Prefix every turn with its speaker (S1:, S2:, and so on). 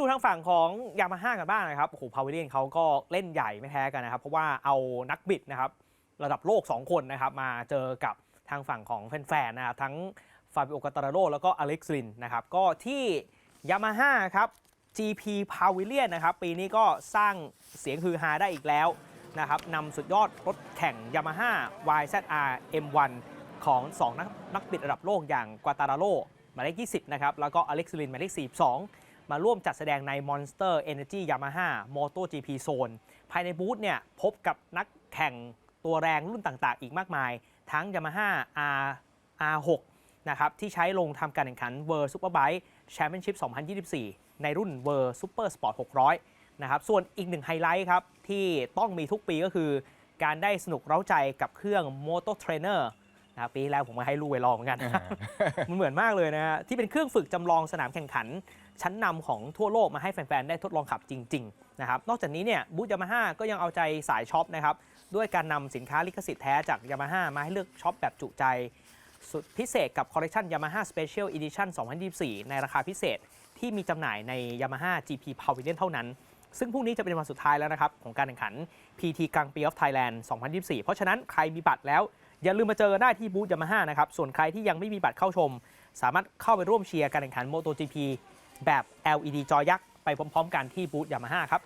S1: ดูทางฝั่งของยามาฮ่ากันบ้างนะครับโอ้โหพาวิเลียนเขาก็เล่นใหญ่ไม่แพ้กันนะครับ เพราะว่าเอานักบิดนะครับ ระดับโลก 2 คนนะครับ มาเจอกับทางฝั่งของแฟนๆนะครับทั้งฟาบิโอกาตาราโรแล้วก็อเล็กซ์ลินนะครับ ก็ที่ยามาฮ่าครับ GP Pavilion นะครับ ปีนี้ก็สร้างเสียงฮือฮาได้อีกแล้วนะครับนำสุดยอดรถแข่ง Yamaha YZR M1 ของ 2 นักนักบิดระดับโลกอย่างกวาตาราโ o หมายเลข 20 นะครับ แล้วก็อเล็กซ์ลินหมายเลข 42 มาร่วมจัดแสดงใน Monster Energy Yamaha MotoGP Zone ภายในบูธเนี่ยพบกับนักแข่งตัวแรงรุ่นต่างๆ อีกมากมาย ทั้ง Yamaha R R6 นะครับที่ใช้ลงทำการแข่งขัน World Superbike Championship 2024 ในรุ่น World Super Sport 600 นะครับ ส่วนอีกหนึ่งไฮไลท์ครับ ที่ต้องมีทุกปีก็คือ การได้สนุกเร้าใจกับเครื่อง Moto Trainer นะครับปีที่แล้วผมก็ให้ลูกไปลองเหมือนกัน มันเหมือนมากเลยนะฮะที่เป็นเครื่องฝึกจำลองสนามแข่งขัน ชั้นนำของทั่วโลกมาให้แฟน ๆ ได้ทดลองขับจริง ๆ นะครับ นอกจากนี้เนี่ยบูธยามาฮ่าก็ยังเอาใจสายช็อปนะครับ ด้วยการนำสินค้าลิขสิทธิ์แท้จากยามาฮ่ามาให้เลือกช็อปแบบจุใจ สุดพิเศษกับคอลเล t ชัน Yamaha Special Edition 2024 ในราคาพิเศษที่มีจำหน่ายใน Yamaha GP Pavilion เท่านั้น ซึ่งพรุ่งนี้จะเป็นวันสุดท้ายแล้วนะครับ ของการแข่งขัน PT กังปี of Thailand 2024 เพราะฉะนั้นใครมีบัตรแล้ว อย่าลืมมาเจอได้ที่บูธยามาฮ่านะครับ ส่วนใครที่ยังไม่มีบัตรเข้าชม สามารถเข้าไปร่วมเชียร์การแข่งขัน MotoGP แบบ LED จอยักษ์ ไปพร้อมๆ กันที่บูธยามาฮ่าครับ